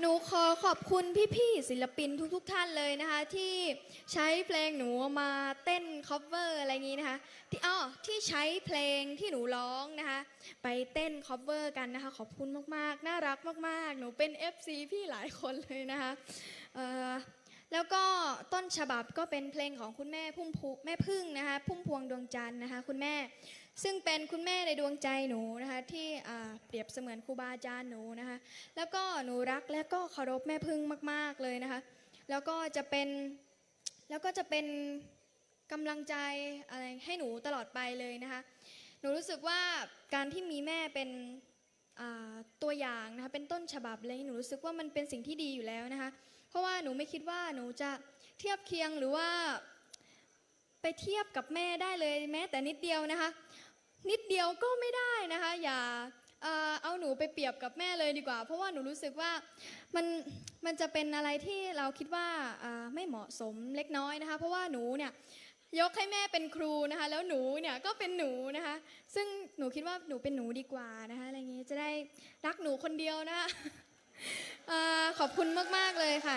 หนูขอขอบคุณพี่ๆศิลปินทุกๆท่านเลยนะคะ ที่ใช้เพลงหนูมาเต้นคอฟเวอะไรอย่างนี้นะคะ ที่อ้อที่ใช้เพลงที่หนูร้องนะคะ ไปเต้นคอฟเวอร์กันนะคะ ขอบคุณมากๆ น่ารักมากๆ หนูเป็น FC พี่หลายคนเลยนะคะเอ่อ แล้วก็ต้นฉบับก็เป็นเพลงของคุณแม่พุ่มพูแม่พึ่งนะคะพุ่มพวงดวงจันทร์นะคะคุณแม่ ซึ่งเป็นคุณแม่ในดวงใจหนูนะคะที่เปรียบเสมือนครูบาอาจารย์หนูนะคะแล้วก็หนูรักและก็เคารพแม่พึ่งมาก ๆเลยนะคะแล้วก็จะเป็นแล้วก็จะเป็นกำลังใจอะไรให้หนูตลอดไปเลยนะคะหนูรู้สึกว่าการที่มีแม่เป็น ตัวอย่างนะคะเป็นต้นฉบับเลยหนูรู้สึกว่ามันเป็นสิ่งที่ดีอยู่แล้วนะคะ เพราะว่าหนูไม่คิดว่าหนูจะเทียบเคียงหรือว่า ไปเทียบกับแม่ได้เลยแม้แต่นิดเดียวนะคะ นิดเดียวก็ไม่ได้นะคะ อย่าเอาหนูไปเปรียบกับแม่เลยดีกว่า เพราะว่าหนูรู้สึกว่ามันมันจะเป็นอะไรที่เราคิดว่าไม่เหมาะสมเล็กน้อยนะคะ เพราะว่าหนูเนี่ย ยกให้แม่เป็นครูนะคะ แล้วหนูเนี่ยก็เป็นหนูนะคะ ซึ่งหนูคิดว่าหนูเป็นหนูดีกว่านะคะอะไรเงี้จะได้รักหนูคนเดียวนะคะอ่อขอบคุณมากๆเลยค่ะ